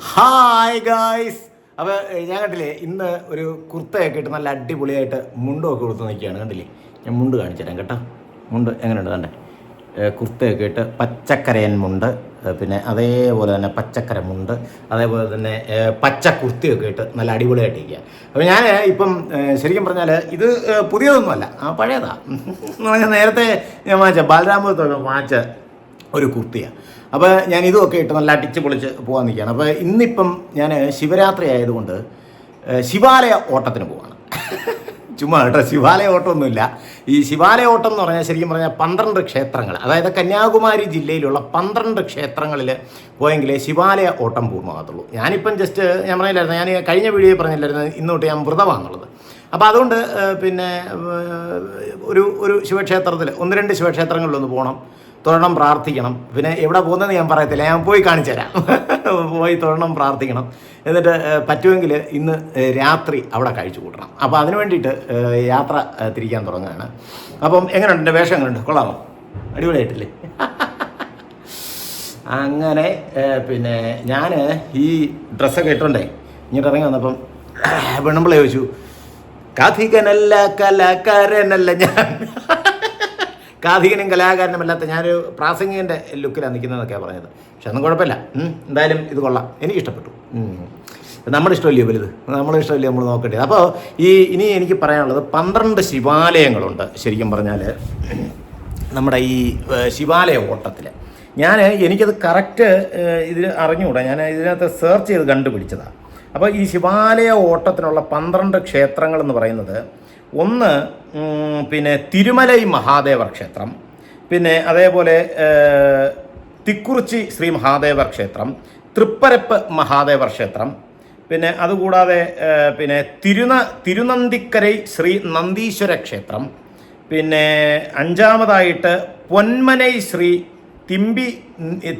Hi guys അപ്പോൾ ഞാൻ കണ്ടില്ലേ ഇന്ന് ഒരു കുർത്തയൊക്കെ ഇട്ട് നല്ല അടിപൊളിയായിട്ട് മുണ്ടൊക്കെ കൊടുത്ത് നോക്കിയാണ് കണ്ടില്ലേ? ഞാൻ മുണ്ട് കാണിച്ചു കേട്ടോ. മുണ്ട് എങ്ങനെയുണ്ട് കണ്ടേ? കുർത്തയൊക്കെ ഇട്ട് പച്ചക്കരയൻ മുണ്ട് പിന്നെ അതേപോലെ തന്നെ പച്ചക്കര മുണ്ട് അതേപോലെ തന്നെ പച്ച കുർത്തിയൊക്കെ ഇട്ട് നല്ല അടിപൊളിയായിട്ട് ഇരിക്കുക. അപ്പോൾ ഞാൻ ഇപ്പം ശരിക്കും പറഞ്ഞാൽ ഇത് പുതിയതൊന്നുമല്ല ആ പഴയതാ. എന്ന് പറഞ്ഞാൽ നേരത്തെ ഞാൻ വാങ്ങിച്ച ബാലരാമത്തൊക്കെ വാങ്ങിച്ച ഒരു കുർത്തിയാണ് അപ്പോൾ ഞാൻ ഇതുമൊക്കെ ഇട്ട് നല്ല അടിച്ച് പൊളിച്ച് പോകാൻ നിൽക്കുകയാണ്. അപ്പോൾ ഇന്നിപ്പം ഞാൻ ശിവരാത്രി ആയതുകൊണ്ട് ശിവാലയ ഓട്ടത്തിന് പോവാണ്. ചുമ്മാ കേട്ടോ ശിവാലയ ഓട്ടമൊന്നുമില്ല. ഈ ശിവാലയ ഓട്ടം എന്ന് പറഞ്ഞാൽ ശരിക്കും പറഞ്ഞാൽ പന്ത്രണ്ട് ക്ഷേത്രങ്ങൾ അതായത് കന്യാകുമാരി ജില്ലയിലുള്ള പന്ത്രണ്ട് ക്ഷേത്രങ്ങളിൽ പോയെങ്കിലേ ശിവാലയ ഓട്ടം പൂർണമാകത്തുള്ളൂ. ഞാനിപ്പം ജസ്റ്റ് ഞാൻ പറഞ്ഞില്ലായിരുന്നു ഞാൻ കഴിഞ്ഞ വീഡിയോയിൽ പറഞ്ഞില്ലായിരുന്നു ഇന്നോട്ട് ഞാൻ വ്രതമാണെന്നുള്ളത് അപ്പോൾ അതുകൊണ്ട് പിന്നെ ഒരു ഒരു ശിവക്ഷേത്രത്തിൽ ഒന്ന് രണ്ട് ശിവക്ഷേത്രങ്ങളിലൊന്ന് പോകണം തൊഴണം പ്രാർത്ഥിക്കണം. പിന്നെ എവിടെ പോകുന്നതെന്ന് ഞാൻ പറയത്തില്ല. ഞാൻ പോയി കാണിച്ചു തരാം. പോയി തൊഴണം പ്രാർത്ഥിക്കണം. എന്നിട്ട് പറ്റുമെങ്കിൽ ഇന്ന് രാത്രി അവിടെ കഴിച്ചു കൂട്ടണം. അപ്പോൾ അതിന് വേണ്ടിയിട്ട് യാത്ര തിരിക്കാൻ തുടങ്ങുകയാണ്. അപ്പം എങ്ങനെയുണ്ട് എന്റെ വേഷം എങ്ങനെയുണ്ട് കൊള്ളാമോ? അടിപൊളിയായിട്ടില്ലേ? അങ്ങനെ പിന്നെ ഞാൻ ഈ ഡ്രസ്സൊക്കെ ഇട്ടുണ്ടേ ഇങ്ങോട്ട് ഇറങ്ങി വന്നപ്പം പെണ്ണുമ്പിള ചോദിച്ചു കാഥികനല്ല കലാകാരനല്ല ഞാൻ. കാഥികനും കലാകാരനുമല്ലാത്ത ഞാനൊരു പ്രാസംഗികന്റെ ലുക്കിലാണ് നിൽക്കുന്നതെന്നൊക്കെയാണ് പറഞ്ഞത്. പക്ഷെ ഒന്നും കുഴപ്പമില്ല. എന്തായാലും ഇത് കൊള്ളാം. എനിക്ക് ഇഷ്ടപ്പെട്ടു ഉം. നമ്മുടെ ഇഷ്ടമല്ലയോ വലുത്? നമ്മുടെ ഇഷ്ടമല്ലേ നമ്മൾ നോക്കേണ്ടത്? അപ്പോൾ ഈ ഇനി എനിക്ക് പറയാനുള്ളത് പന്ത്രണ്ട് ശിവാലയങ്ങളുണ്ട്. ശരിക്കും പറഞ്ഞാൽ നമ്മുടെ ഈ ശിവാലയ ഓട്ടത്തിൽ ഞാൻ എനിക്കത് കറക്റ്റ് ഇതിൽ അറിഞ്ഞുകൂടാ. ഞാൻ ഇതിനകത്ത് സെർച്ച് ചെയ്ത് കണ്ടുപിടിച്ചതാണ് അപ്പോൾ ഈ ശിവാലയ ഓട്ടത്തിനുള്ള പന്ത്രണ്ട് ക്ഷേത്രങ്ങൾ എന്ന് പറയുന്നത് ഒന്ന് പിന്നെ തിരുമലൈ മഹാദേവ ക്ഷേത്രം പിന്നെ അതേപോലെ തിക്കുറിച്ചി ശ്രീ മഹാദേവ ക്ഷേത്രം തൃപ്പരപ്പ് മഹാദേവ ക്ഷേത്രം പിന്നെ അതുകൂടാതെ പിന്നെ തിരുന തിരുനന്ദിക്കരൈ ശ്രീ നന്ദീശ്വര ക്ഷേത്രം പിന്നെ അഞ്ചാമതായിട്ട് പൊന്മനൈ ശ്രീ തിമ്പി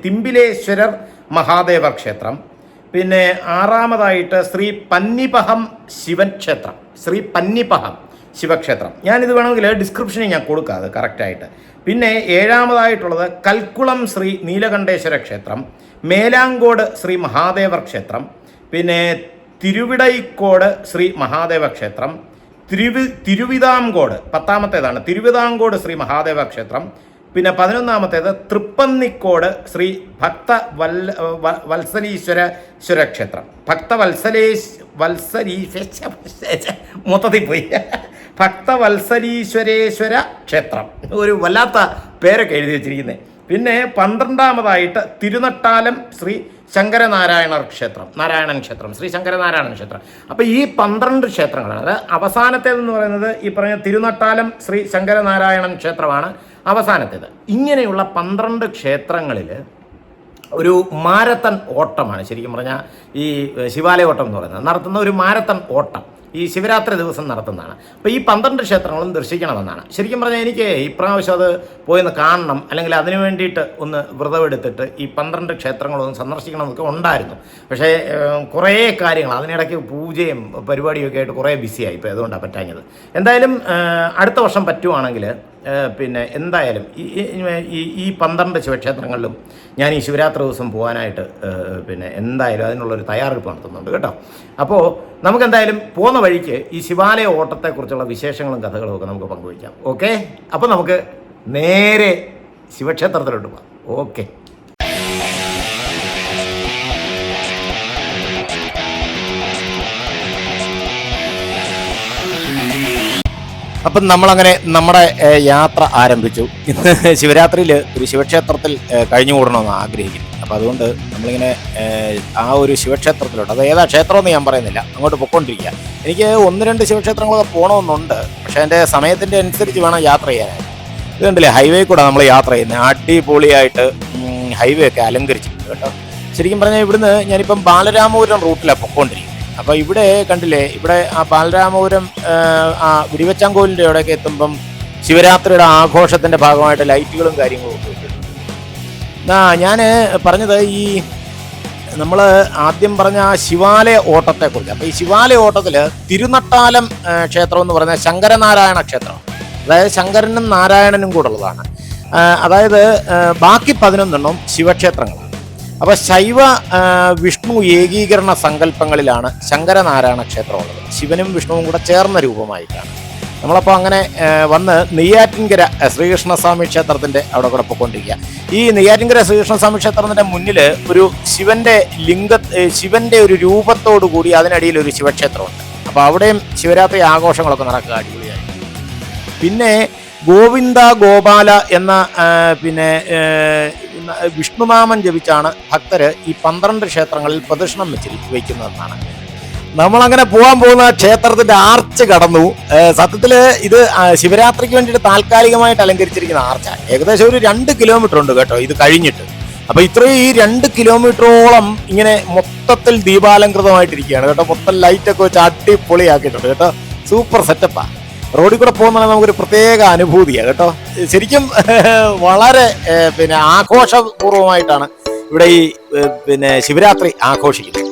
തിമ്പിലേശ്വരർ മഹാദേവ ക്ഷേത്രം പിന്നെ ആറാമതായിട്ട് ശ്രീ പന്നിപഹം ശിവക്ഷേത്രം. ശ്രീ പന്നിപഹം ശിവക്ഷേത്രം. ഞാനിത് വേണമെങ്കിൽ ഡിസ്ക്രിപ്ഷനിൽ ഞാൻ കൊടുക്കാം അത് കറക്റ്റായിട്ട് പിന്നെ ഏഴാമതായിട്ടുള്ളത് കൽക്കുളം ശ്രീ നീലകണ്ഠേശ്വര ക്ഷേത്രം മേലാങ്കോട് ശ്രീ മഹാദേവ ക്ഷേത്രം പിന്നെ തിരുവിടൈക്കോട് ശ്രീ മഹാദേവ ക്ഷേത്രം തിരുവി തിരുവിതാംകോട് പത്താമത്തേതാണ് തിരുവിതാംകോട് ശ്രീ മഹാദേവ ക്ഷേത്രം പിന്നെ പതിനൊന്നാമത്തേത് തൃപ്പന്നിക്കോട് ശ്രീ ഭക്ത വല്ല വത്സലീശ്വര ഈശ്വര ക്ഷേത്രം ഭക്ത വത്സലേശ് വത്സലീശ്വര മൊത്തത്തിൽ പോയി. ഭക്ത വത്സലീശ്വരേശ്വര ക്ഷേത്രം. ഒരു വല്ലാത്ത പേരൊക്കെ എഴുതി വെച്ചിരിക്കുന്നത് പിന്നെ പന്ത്രണ്ടാമതായിട്ട് തിരുനട്ടാലം ശ്രീ ശങ്കരനാരായണ ക്ഷേത്രം നാരായണൻ ക്ഷേത്രം ശ്രീ ശങ്കരനാരായണൻ ക്ഷേത്രം. അപ്പോൾ ഈ പന്ത്രണ്ട് ക്ഷേത്രങ്ങളാണ് അത് അവസാനത്തേതെന്ന് പറയുന്നത് ഈ പറഞ്ഞ തിരുനട്ടാലം ശ്രീ ശങ്കരനാരായണൻ ക്ഷേത്രമാണ്. അവസാനത്തേത്. ഇങ്ങനെയുള്ള പന്ത്രണ്ട് ക്ഷേത്രങ്ങളിൽ ഒരു മാരത്തൺ ഓട്ടമാണ് ശരിക്കും പറഞ്ഞാൽ ഈ ശിവാലയ ഓട്ടം എന്ന് പറയുന്നത്. നടത്തുന്ന ഒരു മാരത്തൺ ഓട്ടം. ഈ ശിവരാത്രി ദിവസം നടത്തുന്നതാണ്. അപ്പോൾ ഈ പന്ത്രണ്ട് ക്ഷേത്രങ്ങളും ദർശിക്കണമെന്നാണ്. ശരിക്കും പറഞ്ഞാൽ എനിക്ക് ഇപ്രാവശ്യം അത് പോയി കാണണം അല്ലെങ്കിൽ അതിനു വേണ്ടിയിട്ട് ഒന്ന് വ്രതമെടുത്തിട്ട് ഈ പന്ത്രണ്ട് ക്ഷേത്രങ്ങളൊന്ന് സന്ദർശിക്കണം എന്നൊക്കെ ഉണ്ടായിരുന്നു. പക്ഷേ കുറേ കാര്യങ്ങൾ അതിനിടയ്ക്ക് പൂജയും പരിപാടിയൊക്കെ ആയിട്ട് കുറേ ബിസിയായി. ഇപ്പോൾ അതുകൊണ്ടാണ് പറ്റാഞ്ഞത്? എന്തായാലും അടുത്ത വർഷം പറ്റുവാണെങ്കിൽ പിന്നെ എന്തായാലും ഈ ഈ- പന്ത്രണ്ട് ശിവക്ഷേത്രങ്ങളിലും ഞാൻ ഈ ശിവരാത്രി ദിവസം പോകാനായിട്ട് പിന്നെ എന്തായാലും അതിനുള്ളൊരു തയ്യാറെടുപ്പ് നടത്തുന്നുണ്ട് കേട്ടോ. അപ്പോൾ നമുക്ക് എന്തായാലും പോകുന്ന വഴിക്ക് ഈ ശിവാലയ ഓട്ടത്തെക്കുറിച്ചുള്ള വിശേഷങ്ങളും കഥകളും ഒക്കെ നമുക്ക് പങ്കുവയ്ക്കാം. ഓക്കെ? അപ്പോൾ നമുക്ക് നേരെ ശിവക്ഷേത്രത്തിലോട്ട് പോകാം. ഓക്കെ. അപ്പം നമ്മളങ്ങനെ നമ്മുടെ യാത്ര ആരംഭിച്ചു. ഇന്ന് ശിവരാത്രിയിൽ ഒരു ശിവക്ഷേത്രത്തിൽ കഴിഞ്ഞുകൂടണമെന്ന് കഴിഞ്ഞു കൂടണമെന്ന് ആഗ്രഹിക്കുന്നു. അപ്പോൾ അതുകൊണ്ട് നമ്മളിങ്ങനെ ആ ഒരു ശിവക്ഷേത്രത്തിലോട്ട് അത് ഏതാ ക്ഷേത്രമെന്ന് ഞാൻ പറയുന്നില്ല അങ്ങോട്ട് പൊയ്ക്കൊണ്ടിരിക്കുക. എനിക്ക് ഒന്ന് രണ്ട് ശിവക്ഷേത്രങ്ങളൊക്കെ പോകണമെന്നുണ്ട് പക്ഷേ എന്റെ സമയത്തിന്റെ അനുസരിച്ച് വേണം യാത്ര ചെയ്യാനായിട്ട്. ഇത് കണ്ടില്ലേ ഹൈവേ കൂടെ നമ്മൾ യാത്ര ചെയ്യുന്നത് അടിപൊളിയായിട്ട് ഹൈവേ ഒക്കെ അലങ്കരിച്ചിട്ടുണ്ട് കേട്ടോ. ശരിക്കും പറഞ്ഞാൽ ഇവിടുന്ന് ഞാനിപ്പം ബാലരാമപുരം റൂട്ടിലാണ് പൊയ്ക്കൊണ്ടിരിക്കുന്നത്. അപ്പോൾ ഇവിടെ കണ്ടില്ലേ ഇവിടെ ആ ബാലരാമപുരം ആ, വെടിവെച്ചാങ്കോലിന്റെ അവിടെയൊക്കെ എത്തുമ്പം ശിവരാത്രിയുടെ ആഘോഷത്തിന്റെ ഭാഗമായിട്ട് ലൈറ്റുകളും കാര്യങ്ങളും ഒക്കെ എന്നാ ഞാൻ ഞാൻ പറഞ്ഞത് ഈ നമ്മൾ ആദ്യം പറഞ്ഞ ആ ശിവാലയ ഓട്ടത്തെക്കുറിച്ച്. അപ്പോൾ ഈ ശിവാലയ ഓട്ടത്തിൽ തിരുനട്ടാലം ക്ഷേത്രം എന്ന് പറയുന്നത് ശങ്കരനാരായണ ക്ഷേത്രം. അതായത് ശങ്കരനും നാരായണനും കൂടെ ഉള്ളതാണ്. അതായത് ബാക്കി പതിനൊന്നെണ്ണം ശിവക്ഷേത്രങ്ങളാണ്. അപ്പോൾ ശൈവ വിഷ്ണു ഏകീകരണ സങ്കല്പങ്ങളിലാണ് ശങ്കരനാരായണ ക്ഷേത്രമുള്ളത്. ശിവനും വിഷ്ണുവും കൂടെ ചേർന്ന രൂപമായിട്ടാണ്. നമ്മളപ്പോൾ അങ്ങനെ വന്ന് നെയ്യാറ്റിൻകര ശ്രീകൃഷ്ണസ്വാമി ക്ഷേത്രത്തിന്റെ അവിടെ കൂടെ പോയിക്കൊണ്ടിരിക്കുക. ഈ നെയ്യാറ്റിൻകര ശ്രീകൃഷ്ണസ്വാമി ക്ഷേത്രത്തിന്റെ മുന്നിൽ ഒരു ശിവന്റെ ലിംഗ ശിവന്റെ ഒരു രൂപത്തോടു കൂടി അതിനടിയിൽ ഒരു ശിവക്ഷേത്രമുണ്ട്. അപ്പോൾ അവിടെയും ശിവരാത്രി ആഘോഷങ്ങളൊക്കെ നടക്കുക അടിപൊളിയായി. പിന്നെ ഗോവിന്ദ ഗോപാല എന്ന പിന്നെ വിഷ്ണുനാമം ജപിച്ചാണ് ഭക്തർ ഈ പന്ത്രണ്ട് ക്ഷേത്രങ്ങളിൽ പ്രദക്ഷിണം വെച്ച് വയ്ക്കുന്നതെന്നാണ് നമ്മളങ്ങനെ പോകാൻ പോകുന്ന ക്ഷേത്രത്തിന്റെ ആർച്ച് കടന്നു. സത്യത്തിൽ ഇത് ശിവരാത്രിക്ക് വേണ്ടിയിട്ട് താൽക്കാലികമായിട്ട് അലങ്കരിച്ചിരിക്കുന്ന ആർച്ചാണ് ഏകദേശം ഒരു രണ്ട് കിലോമീറ്റർ ഉണ്ട് കേട്ടോ ഇത് കഴിഞ്ഞിട്ട്. അപ്പോൾ ഇത്രയും ഈ രണ്ട് കിലോമീറ്ററോളം ഇങ്ങനെ മൊത്തത്തിൽ ദീപാലങ്കൃതമായിട്ടിരിക്കുകയാണ് കേട്ടോ. മൊത്തം ലൈറ്റൊക്കെ വെച്ച് അടിപൊളിയാക്കിയിട്ടുണ്ട് കേട്ടോ. സൂപ്പർ സെറ്റപ്പാ. റോഡിൽ കൂടെ പോകുന്ന നമുക്കൊരു പ്രത്യേക അനുഭൂതിയാണ് കേട്ടോ? ശരിക്കും വളരെ പിന്നെ ആഘോഷപൂർവമായിട്ടാണ് ഇവിടെ ഈ പിന്നെ ശിവരാത്രി ആഘോഷിക്കുന്നത്.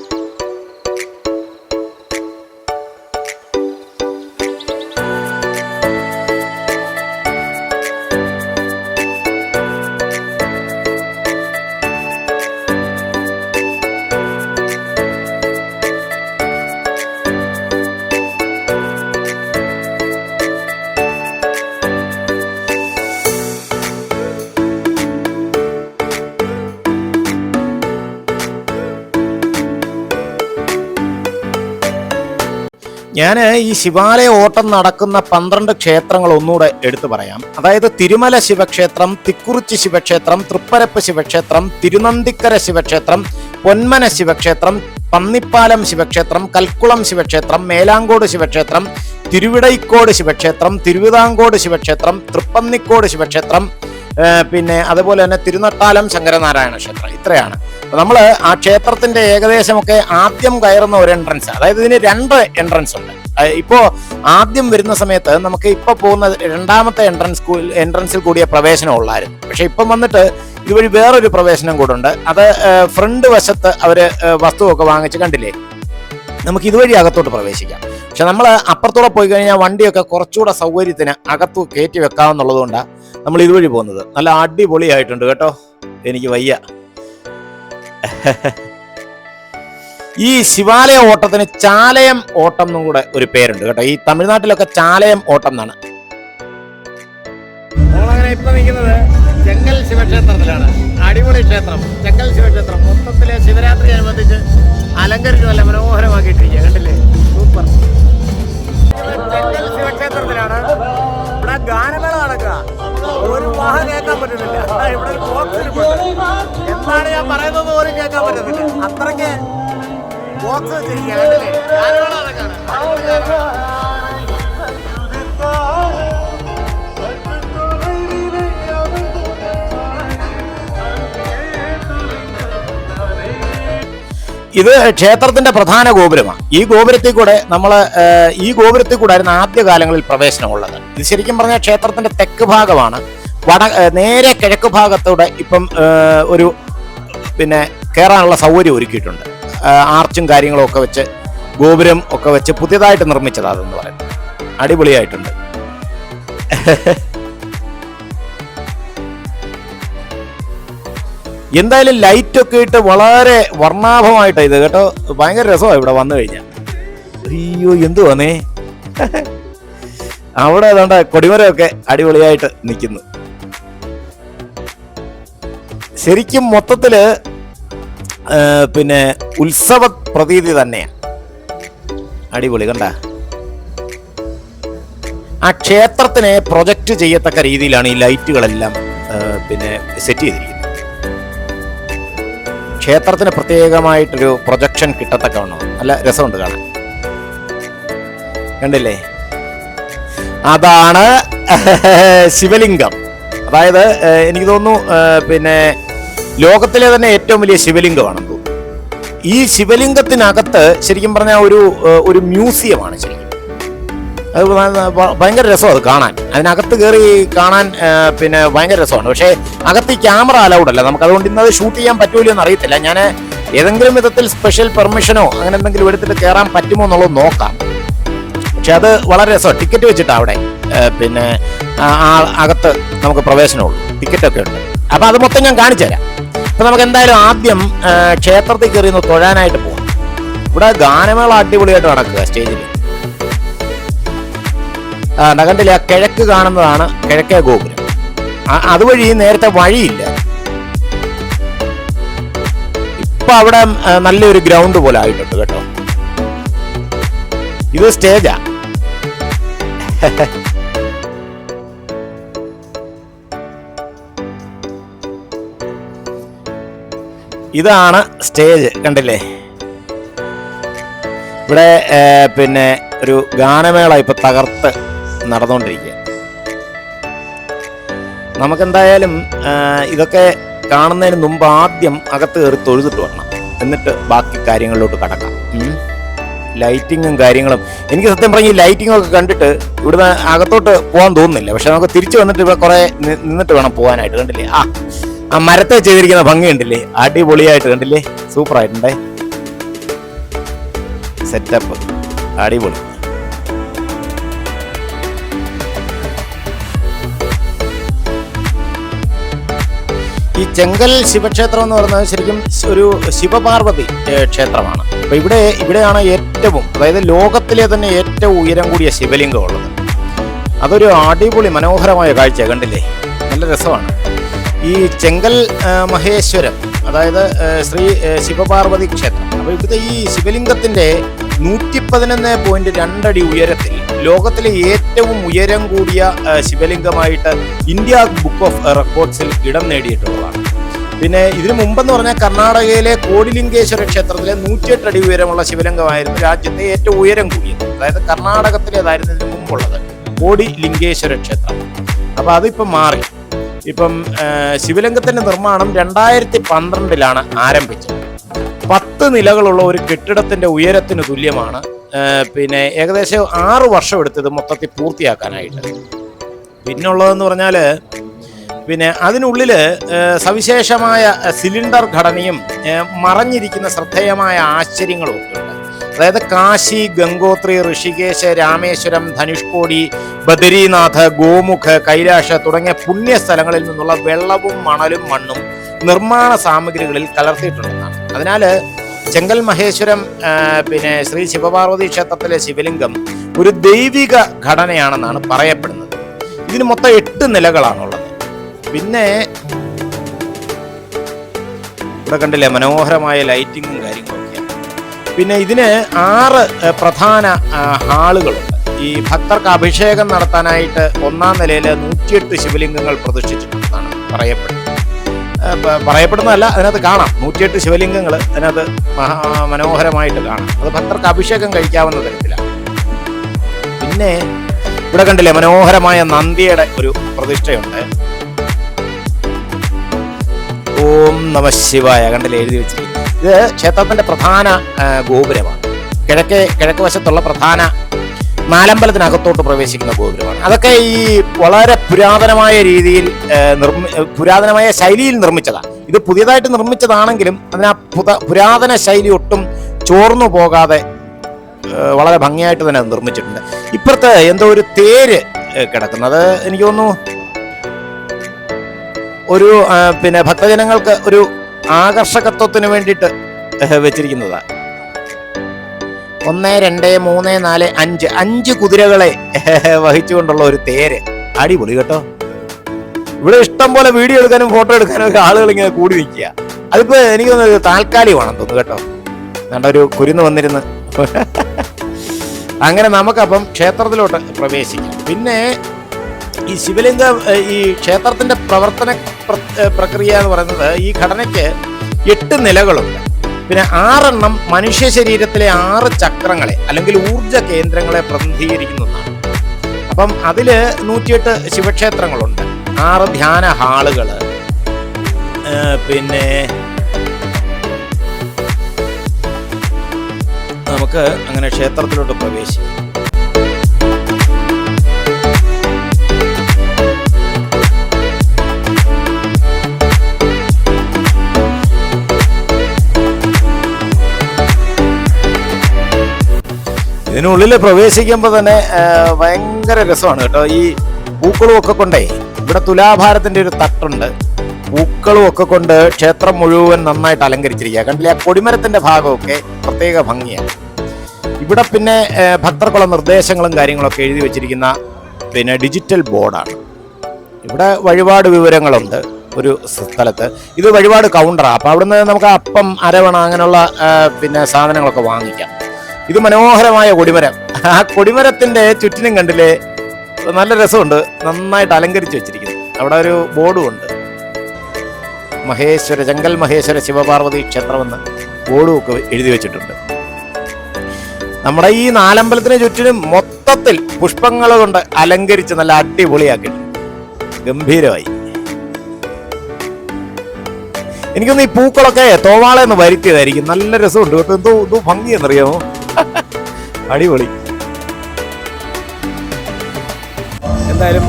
ഞാൻ ഈ ശിവാലയ ഓട്ടം നടക്കുന്ന പന്ത്രണ്ട് ക്ഷേത്രങ്ങൾ ഒന്നുകൂടെ എടുത്തു പറയാം. അതായത് തിരുമല ശിവക്ഷേത്രം തിക്കുറിച്ചി ശിവക്ഷേത്രം തൃപ്പരപ്പ് ശിവക്ഷേത്രം തിരുനന്തിക്കര ശിവക്ഷേത്രം പൊന്മന ശിവക്ഷേത്രം പന്നിപ്പാലം ശിവക്ഷേത്രം കൽക്കുളം ശിവക്ഷേത്രം മേലാങ്കോട് ശിവക്ഷേത്രം തിരുവിടൈക്കോട് ശിവക്ഷേത്രം തിരുവിതാംകോട് ശിവക്ഷേത്രം തൃപ്പന്നിക്കോട് ശിവക്ഷേത്രം പിന്നെ അതുപോലെ തന്നെ തിരുനട്ടാലം ശങ്കരനാരായണ ക്ഷേത്രം. ഇത്രയാണ്. നമ്മൾ ആ ക്ഷേത്രത്തിന്റെ ഏകദേശമൊക്കെ ആദ്യം കയറുന്ന ഒരു എൻട്രൻസ് അതായത് ഇതിന് രണ്ട് എൻട്രൻസ് ഉണ്ട്. ഇപ്പോ ആദ്യം വരുന്ന സമയത്ത് നമുക്ക് ഇപ്പൊ പോകുന്ന രണ്ടാമത്തെ എൻട്രൻസ് എൻട്രൻസിൽ കൂടിയ പ്രവേശനം ഉള്ളായിരുന്നു. പക്ഷെ ഇപ്പം വന്നിട്ട് ഇതുവഴി വേറൊരു പ്രവേശനം കൂടെ ഉണ്ട്. അത് ഫ്രണ്ട് വശത്ത് അവർ ഏ, വസ്തുവൊക്കെ വാങ്ങിച്ച് കണ്ടില്ലേ? നമുക്ക് ഇതുവഴി അകത്തോട്ട് പ്രവേശിക്കാം. പക്ഷെ നമ്മൾ അപ്പുറത്തൂടെ പോയി കഴിഞ്ഞാൽ വണ്ടിയൊക്കെ കുറച്ചുകൂടെ സൗകര്യത്തിന് അകത്ത് കയറ്റി വെക്കാമെന്നുള്ളതുകൊണ്ടാണ് നമ്മൾ ഇതുവഴി പോകുന്നത്. നല്ല അടിപൊളിയായിട്ടുണ്ട് കേട്ടോ. എനിക്ക് വയ്യ. ഈ ശിവാലയ ഓട്ടത്തിന് ചാലയം ഓട്ടം എന്നും കൂടെ ഒരു പേരുണ്ട് കേട്ടോ. ഈ തമിഴ്നാട്ടിലൊക്കെ ചാലയം ഓട്ടം എന്നാണ്. നമ്മളങ്ങനെ ഇപ്പൊ നിൽക്കുന്നത് ചെങ്കൽ ശിവക്ഷേത്രത്തിലാണ്. അടിപൊളി ക്ഷേത്രം. ചെങ്കൽ ശിവക്ഷേത്രം. മൊത്തത്തിലെ ശിവരാത്രി അനുബന്ധിച്ച് അലങ്കരിച്ച് നല്ല മനോഹരമാക്കിയിട്ടിരിക്കുക കണ്ടില്ലേ? സൂപ്പർ. ചെങ്കൽ ശിവക്ഷേത്രത്തിലാണ് ഇവിടെ ഗാനമേള നടക്കുക. ഒരു വാഹ കേൾക്കാൻ പറ്റുന്നില്ല. ഇവിടെ ഒരു ബോക്സ് എന്താണ് ഞാൻ പറയുന്നത് പോലും കേൾക്കാൻ പറ്റുന്നില്ല അത്രയ്ക്ക് ബോക്സ് വെച്ചിരിക്കുകയാണ് ഗാനമേള നടക്കാണ് ഇത് ക്ഷേത്രത്തിന്റെ പ്രധാന ഗോപുരമാണ്. ഈ ഗോപുരത്തിൽ കൂടെ നമ്മൾ ഈ ഗോപുരത്തിൽ കൂടെ ആയിരുന്നു ആദ്യ കാലങ്ങളിൽ പ്രവേശനമുള്ളത്. ഇത് ശരിക്കും പറഞ്ഞാൽ ക്ഷേത്രത്തിന്റെ തെക്ക് ഭാഗമാണ്. വട നേരെ കിഴക്ക് ഭാഗത്തൂടെ ഇപ്പം ഒരു പിന്നെ കയറാനുള്ള സൗകര്യം ഒരുക്കിയിട്ടുണ്ട്. ആർച്ചും കാര്യങ്ങളും ഒക്കെ വെച്ച് ഗോപുരം ഒക്കെ വെച്ച് പുതിയതായിട്ട് നിർമ്മിച്ചതാണ് അതെന്ന് പറയുന്നത്. അടിപൊളിയായിട്ടുണ്ട്. എന്തായാലും ലൈറ്റ് ഒക്കെ ഇട്ട് വളരെ വർണാഭമായിട്ടാണ് ഇത് കേട്ടോ. ഭയങ്കര രസമാണ് ഇവിടെ വന്നു കഴിഞ്ഞാൽ അയ്യോ എന്തുവാന്നേ അവിടെ അതുകൊണ്ട് കൊടിമരമൊക്കെ അടിപൊളിയായിട്ട് നിൽക്കുന്നു. ശരിക്കും മൊത്തത്തിൽ പിന്നെ ഉത്സവ പ്രതീതി തന്നെയാണ് അടിപൊളി കണ്ട? ആ ക്ഷേത്രത്തിനെ പ്രൊജക്റ്റ് ചെയ്യത്തക്ക രീതിയിലാണ് ഈ ലൈറ്റുകളെല്ലാം പിന്നെ സെറ്റ് ചെയ്തിരിക്കുന്നത്. ക്ഷേത്രത്തിന് പ്രത്യേകമായിട്ടൊരു പ്രൊജക്ഷൻ കിട്ടത്തക്കവണ്ണം. നല്ല രസമുണ്ട് കാണാൻ. കണ്ടില്ലേ? അതാണ് ശിവലിംഗം. അതായത് എനിക്ക് തോന്നുന്നു പിന്നെ ലോകത്തിലെ തന്നെ ഏറ്റവും വലിയ ശിവലിംഗമാണ്. ഈ ശിവലിംഗത്തിനകത്ത് ശരിക്കും പറഞ്ഞാൽ ഒരു ഒരു മ്യൂസിയമാണ് ശരിക്കും. അത് ഭയങ്കര രസമാണ് അത് കാണാൻ. അതിനകത്ത് കയറി കാണാൻ പിന്നെ ഭയങ്കര രസമാണ്. പക്ഷേ അകത്ത് ഈ ക്യാമറ അലൗഡ് അല്ല. നമുക്ക് അതുകൊണ്ട് ഇന്നത് ഷൂട്ട് ചെയ്യാൻ പറ്റൂലോ എന്ന് അറിയത്തില്ല. ഞാൻ ഏതെങ്കിലും വിധത്തിൽ സ്പെഷ്യൽ പെർമിഷനോ അങ്ങനെ എന്തെങ്കിലും എടുത്തിട്ട് കയറാൻ പറ്റുമോ എന്നുള്ളത് നോക്കാം. പക്ഷെ അത് വളരെ രസമാണ്. ടിക്കറ്റ് വെച്ചിട്ടാണ് അവിടെ. പിന്നെ ആ അകത്ത് നമുക്ക് പ്രവേശനമുള്ളൂ ടിക്കറ്റ് ഒക്കെ ഉണ്ട്. അപ്പൊ അത് മൊത്തം ഞാൻ കാണിച്ചു തരാം. അപ്പൊ നമുക്ക് എന്തായാലും ആദ്യം ക്ഷേത്രത്തിൽ കയറി ഒന്ന് തൊഴാനായിട്ട് പോകാം ഇവിടെ ഗാനമേള അടിപൊളിയായിട്ട് നടക്കുക സ്റ്റേജിൽ ദാ ആ കിഴക്ക് കാണുന്നതാണ് കിഴക്കേ ഗോപുരം. അതുവഴി നേരത്തെ വഴിയില്ല. ഇപ്പൊ അവിടെ നല്ലൊരു ഗ്രൗണ്ട് പോലെ ആയിട്ടുണ്ട് കേട്ടോ. ഇത് സ്റ്റേജാ. ഇതാണ് സ്റ്റേജ് കണ്ടില്ലേ? ഇവിടെ പിന്നെ ഒരു ഗാനമേള ഇപ്പൊ തകർത്ത് നടന്നുകൊണ്ടിരിക്കുക. നമുക്കെന്തായാലും ഇതൊക്കെ കാണുന്നതിന് മുമ്പ് ആദ്യം അകത്ത് കയറി തൊഴുതിട്ട് വരണം. എന്നിട്ട് ബാക്കി കാര്യങ്ങളിലോട്ട് കടക്കാം. ലൈറ്റിങ്ങും കാര്യങ്ങളും. എനിക്ക് സത്യം പറഞ്ഞ് ഈ ലൈറ്റിംഗ് ഒക്കെ കണ്ടിട്ട് ഇവിടുന്ന് അകത്തോട്ട് പോകാൻ തോന്നുന്നില്ല. പക്ഷെ നമുക്ക് തിരിച്ചു വന്നിട്ട് ഇവിടെ കുറേ നിന്നിട്ട് വേണം പോകാനായിട്ട് കണ്ടില്ലേ? ആ ആ മരത്തെ ചെയ്തിരിക്കുന്ന ഭംഗി കണ്ടില്ലേ? അടിപൊളിയായിട്ട് കണ്ടില്ലേ? സൂപ്പറായിട്ടുണ്ടേ? സെറ്റപ്പ് അടിപൊളി. ഈ ചെങ്കൽ ശിവക്ഷേത്രം എന്ന് പറയുന്നത് ശരിക്കും ഒരു ശിവപാർവതി ക്ഷേത്രമാണ്. അപ്പൊ ഇവിടെ ഇവിടെയാണ് ഏറ്റവും അതായത് ലോകത്തിലെ തന്നെ ഏറ്റവും ഉയരം കൂടിയ ശിവലിംഗം ഉള്ളത്. അതൊരു അടിപൊളി മനോഹരമായ കാഴ്ച കണ്ടില്ലേ? നല്ല രസമാണ്. ഈ ചെങ്കൽ മഹേശ്വരം അതായത് ശ്രീ ശിവപാർവതി ക്ഷേത്രം. അപ്പോൾ ഇവിടുത്തെ ഈ ശിവലിംഗത്തിന്റെ നൂറ്റി പതിനൊന്ന് പോയിന്റ് രണ്ടടി ഉയരത്തിൽ ലോകത്തിലെ ഏറ്റവും ഉയരം കൂടിയ ശിവലിംഗമായിട്ട് ഇന്ത്യ ബുക്ക് ഓഫ് റെക്കോർഡ്സിൽ ഇടം നേടിയിട്ടുള്ളതാണ്. പിന്നെ ഇതിനു മുമ്പെന്ന് പറഞ്ഞാൽ കർണാടകയിലെ കോടിലിംഗേശ്വര ക്ഷേത്രത്തിലെ നൂറ്റിയെട്ടടി ഉയരമുള്ള ശിവലിംഗമായിരുന്നു രാജ്യത്തെ ഏറ്റവും ഉയരം കൂടിയത്. അതായത് കർണാടകത്തിലേതായിരുന്നു ഇതിനു മുമ്പുള്ളത്. കോടി ലിംഗേശ്വര ക്ഷേത്രം. അപ്പൊ അതിപ്പോ മാറി. ഇപ്പം ശിവലിംഗത്തിന്റെ നിർമ്മാണം രണ്ടായിരത്തി പന്ത്രണ്ടിലാണ് ആരംഭിച്ചത്. പത്ത് നിലകളുള്ള ഒരു കെട്ടിടത്തിന്റെ ഉയരത്തിന് തുല്യമാണ് പിന്നെ ഏകദേശം ആറ് വർഷം എടുത്തത് മൊത്തത്തിൽ പൂർത്തിയാക്കാനായിട്ട്. പിന്നുള്ളതെന്ന് പറഞ്ഞാൽ പിന്നെ അതിനുള്ളിൽ സവിശേഷമായ സിലിണ്ടർ ഘടനയും മറഞ്ഞിരിക്കുന്ന ശ്രദ്ധേയമായ ആശ്ചര്യങ്ങളും ഉണ്ട്. അതായത് കാശി ഗംഗോത്രി ഋഷികേശ് രാമേശ്വരം ധനുഷ്കോടി ബദരീനാഥ് ഗോമുഖ് കൈലാഷ് തുടങ്ങിയ പുണ്യ സ്ഥലങ്ങളിൽ നിന്നുള്ള വെള്ളവും മണലും മണ്ണും നിർമ്മാണ സാമഗ്രികളിൽ കലർത്തിയിട്ടുണ്ടെന്നാണ് അതിനാൽ ചെങ്കൽ മഹേശ്വരം പിന്നെ ശ്രീ ശിവപാർവതി ക്ഷേത്രത്തിലെ ശിവലിംഗം ഒരു ദൈവിക ഘടനയാണെന്നാണ് പറയപ്പെടുന്നത്. ഇതിന് മൊത്തം എട്ട് നിലകളാണുള്ളത്. പിന്നെ ഇവിടെ കണ്ടില്ലേ മനോഹരമായ ലൈറ്റിങ്ങും കാര്യങ്ങളൊക്കെയാണ് പിന്നെ ഇതിന് ആറ് പ്രധാന ഹാളുകളുണ്ട്. ഈ ഭക്തർക്ക് അഭിഷേകം നടത്താനായിട്ട് ഒന്നാം നിലയിൽ നൂറ്റിയെട്ട് ശിവലിംഗങ്ങൾ പ്രതിഷ്ഠിച്ചിട്ടുണ്ടെന്നാണ് പറയപ്പെടുന്നത്. പറയപ്പെടുന്നതല്ല അതിനകത്ത് കാണാം. നൂറ്റിയെട്ട് ശിവലിംഗങ്ങൾ അതിനകത്ത് മഹാ മനോഹരമായിട്ട് കാണാം. അത് ഭക്തർക്ക് അഭിഷേകം കഴിക്കാവുന്ന തരത്തിലാണ്. പിന്നെ ഇവിടെ കണ്ടില്ലേ മനോഹരമായ നന്ദിയുടെ ഒരു പ്രതിഷ്ഠയുണ്ട്. ഓം നമ ശിവായ കണ്ടില്ലേ എഴുതി വെച്ചിരിക്കുന്നത്? ഇത് ക്ഷേത്രത്തിന്റെ പ്രധാന ഗോപുരമാണ്. കിഴക്കേ കിഴക്ക് വശത്തുള്ള പ്രധാന നാലമ്പലത്തിനകത്തോട്ട് പ്രവേശിക്കുന്ന ഗോപുരമാണ്. അതൊക്കെ ഈ വളരെ പുരാതനമായ രീതിയിൽ നിർമ്മി പുരാതനമായ ശൈലിയിൽ നിർമ്മിച്ചതാണ്. ഇത് പുതിയതായിട്ട് നിർമ്മിച്ചതാണെങ്കിലും അതിന് പുത പുരാതന ശൈലി ഒട്ടും ചോർന്നു പോകാതെ വളരെ ഭംഗിയായിട്ട് തന്നെ നിർമ്മിച്ചിട്ടുണ്ട്. ഇപ്പുറത്തെ എന്തോ ഒരു തേര് കിടക്കുന്നത് എനിക്ക് തോന്നുന്നു ഒരു പിന്നെ ഭക്തജനങ്ങൾക്ക് ഒരു ആകർഷകത്വത്തിന് വേണ്ടിയിട്ട് വെച്ചിരിക്കുന്നതാണ് ഒന്ന് രണ്ട് മൂന്ന് നാല് അഞ്ച്. അഞ്ച് കുതിരകളെ വഹിച്ചുകൊണ്ടുള്ള ഒരു തേര്. അടിപൊളി കേട്ടോ. ഇവിടെ ഇഷ്ടം പോലെ വീഡിയോ എടുക്കാനും ഫോട്ടോ എടുക്കാനും ഒക്കെ ആളുകൾ ഇങ്ങനെ കൂടി നിൽക്കുക. അതിപ്പോ എനിക്ക് തോന്നുന്നത് താൽക്കാലികമാണെന്ന് തോന്നുന്നു കേട്ടോ. നല്ല ഒരു കുരുന്ന് വന്നിരുന്ന്. അങ്ങനെ നമുക്കപ്പം ക്ഷേത്രത്തിലോട്ട് പ്രവേശിക്കാം. പിന്നെ ഈ ശിവലിംഗ ഈ ക്ഷേത്രത്തിന്റെ പ്രവർത്തന പ്രക്രിയ എന്ന് പറയുന്നത് ഈ ഘടനയ്ക്ക് എട്ട് നിലകളുണ്ട്. പിന്നെ ആറെണ്ണം മനുഷ്യ ശരീരത്തിലെ ആറ് ചക്രങ്ങളെ അല്ലെങ്കിൽ ഊർജ കേന്ദ്രങ്ങളെ പ്രതിനിധീകരിക്കുന്നതാണ് അപ്പം അതിൽ നൂറ്റിയെട്ട് ശിവക്ഷേത്രങ്ങളുണ്ട്. ആറ് ധ്യാന ഹാളുകൾ പിന്നെ നമുക്ക് അങ്ങനെ ക്ഷേത്രത്തിലോട്ട് പ്രവേശിക്കാം. ഇതിനുള്ളിൽ പ്രവേശിക്കുമ്പോൾ തന്നെ ഭയങ്കര രസമാണ് കേട്ടോ. ഈ പൂക്കളും ഒക്കെ കൊണ്ടേ ഇവിടെ തുലാഭാരത്തിന്റെ ഒരു തട്ടുണ്ട്. പൂക്കളും ഒക്കെ കൊണ്ട് ക്ഷേത്രം മുഴുവൻ നന്നായിട്ട് അലങ്കരിച്ചിരിക്കുക. കണ്ടില്ലേ ആ കൊടിമരത്തിന്റെ ഭാഗമൊക്കെ പ്രത്യേക ഭംഗിയാണ്. ഇവിടെ പിന്നെ ഭക്തർക്കുള്ള നിർദ്ദേശങ്ങളും കാര്യങ്ങളൊക്കെ എഴുതി വെച്ചിരിക്കുന്ന പിന്നെ ഡിജിറ്റൽ ബോർഡാണ്. ഇവിടെ വഴിപാട് വിവരങ്ങളുണ്ട് ഒരു സ്ഥലത്ത്. ഇത് വഴിപാട് കൗണ്ടറാണ് അപ്പോൾ അവിടുന്ന് നമുക്ക് അപ്പം അരവണ അങ്ങനെയുള്ള പിന്നെ സാധനങ്ങളൊക്കെ വാങ്ങിക്കാം. ഇത് മനോഹരമായ കൊടിമരം. ആ കൊടിമരത്തിന്റെ ചുറ്റിനും കണ്ടില്ലേ നല്ല രസമുണ്ട്. നന്നായിട്ട് അലങ്കരിച്ചു വെച്ചിരിക്കുന്നു. അവിടെ ഒരു ബോർഡും ഉണ്ട്. മഹേശ്വര ജംഗൽ മഹേശ്വര ശിവപാർവതി ക്ഷേത്രമെന്ന് ബോർഡും ഒക്കെ എഴുതി വെച്ചിട്ടുണ്ട്. നമ്മുടെ ഈ നാലമ്പലത്തിന് ചുറ്റിനും മൊത്തത്തിൽ പുഷ്പങ്ങൾ കൊണ്ട് അലങ്കരിച്ച് നല്ല അടിപൊളിയാക്കിയിട്ടുണ്ട്. ഗംഭീരമായി. എനിക്കൊന്ന് ഈ പൂക്കളൊക്കെ തോവാളെന്ന് വരുത്തിയതായിരിക്കും. നല്ല രസമുണ്ട്. കേട്ടോ എന്തോ എന്തോ ഭംഗിയെന്നറിയാമോ? അടിപൊളി. എന്തായാലും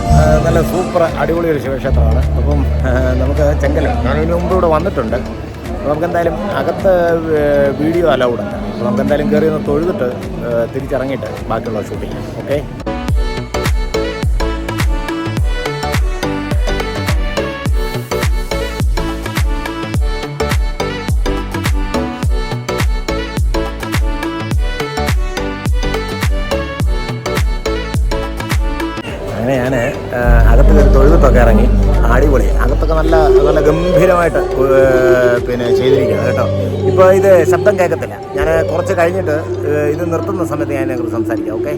നല്ല സൂപ്പർ അടിപൊളി ഒരു ശിവക്ഷേത്രമാണ്. അപ്പം നമുക്ക് ചെങ്കലം ഞാൻ മുമ്പ് ഇവിടെ വന്നിട്ടുണ്ട്. നമുക്ക് എന്തായാലും അകത്ത് വീഡിയോ അലൗഡ് ഉണ്ട്. അപ്പോൾ നമുക്ക് എന്തായാലും കയറി ഒന്ന് തൊഴുതിട്ട് തിരിച്ചിറങ്ങിയിട്ട് ബാക്കിയുള്ള ഷൂട്ടിങ്. ഓക്കെ? അകത്തൊക്കെ നല്ല നല്ല ഗംഭീരമായിട്ട് പിന്നെ ചെയ്തിരിക്കുകയാണ് കേട്ടോ. ഇപ്പോൾ ഇത് ശബ്ദം കേൾക്കത്തില്ല. ഞാൻ കുറച്ച് കഴിഞ്ഞിട്ട് ഇത് നിർത്തുന്ന സമയത്ത് ഞാൻ അതിനെക്കുറിച്ച് സംസാരിക്കാം ഓക്കെ?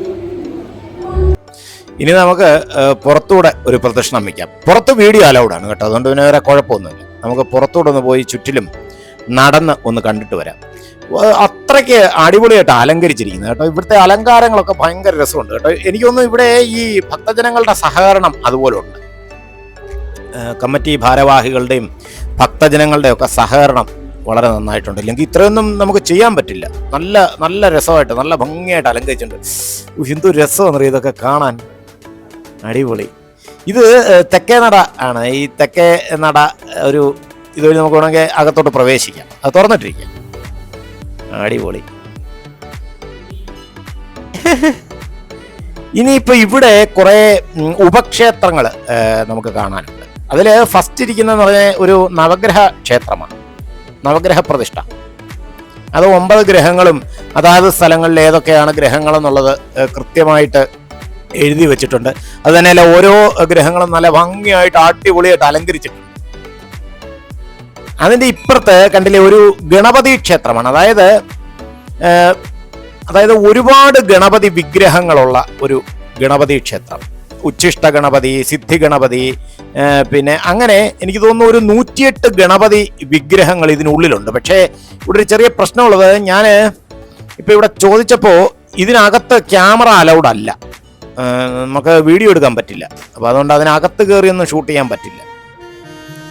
ഇനി നമുക്ക് പുറത്തൂടെ ഒരു പ്രദക്ഷിണം വയ്ക്കാം പുറത്ത് വീഡിയോ അലൗഡ് ആണ് കേട്ടോ. അതുകൊണ്ട് പിന്നെ വേറെ കുഴപ്പമൊന്നുമില്ല. നമുക്ക് പുറത്തൂടെ ഒന്ന് പോയി ചുറ്റിലും നടന്ന് ഒന്ന് കണ്ടിട്ട് വരാം. അത്രയ്ക്ക് അടിപൊളിയായിട്ട് അലങ്കരിച്ചിരിക്കുന്നത് കേട്ടോ. ഇവിടുത്തെ അലങ്കാരങ്ങളൊക്കെ ഭയങ്കര രസമുണ്ട് കേട്ടോ. എനിക്കൊന്നും ഇവിടെ ഈ ഭക്തജനങ്ങളുടെ സഹകരണം അതുപോലെ ഉണ്ട്. കമ്മിറ്റി ഭാരവാഹികളുടെയും ഭക്തജനങ്ങളുടെയും ഒക്കെ സഹകരണം വളരെ നന്നായിട്ടുണ്ട്. ഇല്ലെങ്കിൽ ഇത്രയൊന്നും നമുക്ക് ചെയ്യാൻ പറ്റില്ല. നല്ല നല്ല രസമായിട്ട് നല്ല ഭംഗിയായിട്ട് അലങ്കരിച്ചിട്ടുണ്ട്. എന്ത് രസമെന്നറിയ ഇതൊക്കെ കാണാൻ അടിപൊളി. ഇത് തെക്കേ നട ആണ്. ഈ തെക്കേ നട ഒരു ഇതുവഴി നമുക്ക് വേണമെങ്കിൽ അകത്തോട്ട് പ്രവേശിക്കാം. അത് തുറന്നിട്ടിരിക്കാം. അടിപൊളി. ഇനിയിപ്പോൾ ഇവിടെ കുറേ ഉപക്ഷേത്രങ്ങൾ നമുക്ക് കാണാനുണ്ട്. അതിൽ ഫസ്റ്റ് ഇരിക്കുന്നതെന്ന് പറഞ്ഞാൽ ഒരു നവഗ്രഹ ക്ഷേത്രമാണ്. നവഗ്രഹ പ്രതിഷ്ഠ. അത് ഒമ്പത് ഗ്രഹങ്ങളും അതാത് സ്ഥലങ്ങളിൽ ഏതൊക്കെയാണ് ഗ്രഹങ്ങളെന്നുള്ളത് കൃത്യമായിട്ട് എഴുതി വെച്ചിട്ടുണ്ട്. അത് തന്നെയല്ല ഓരോ ഗ്രഹങ്ങളും നല്ല ഭംഗിയായിട്ട് അടിപൊളിയായിട്ട് അലങ്കരിച്ചിട്ടുണ്ട്. അതിന്റെ ഇപ്പുറത്ത് കണ്ടില്ലേ ഒരു ഗണപതി ക്ഷേത്രമാണ്. അതായത് അതായത് ഒരുപാട് ഗണപതി വിഗ്രഹങ്ങളുള്ള ഒരു ഗണപതി ക്ഷേത്രം. ഉച്ഛിഷ്ട ഗണപതി സിദ്ധി ഗണപതി പിന്നെ അങ്ങനെ എനിക്ക് തോന്നുന്നു ഒരു നൂറ്റിയെട്ട് ഗണപതി വിഗ്രഹങ്ങൾ ഇതിനുള്ളിലുണ്ട്. പക്ഷേ ഇവിടെ ഒരു ചെറിയ പ്രശ്നമുള്ളത് ഞാൻ ഇപ്പോൾ ഇവിടെ ചോദിച്ചപ്പോൾ ഇതിനകത്ത് ക്യാമറ അലൗഡ് അല്ല. നമുക്ക് വീഡിയോ എടുക്കാൻ പറ്റില്ല. അപ്പോൾ അതുകൊണ്ട് അതിനകത്ത് കയറിയൊന്നും ഷൂട്ട് ചെയ്യാൻ പറ്റില്ല.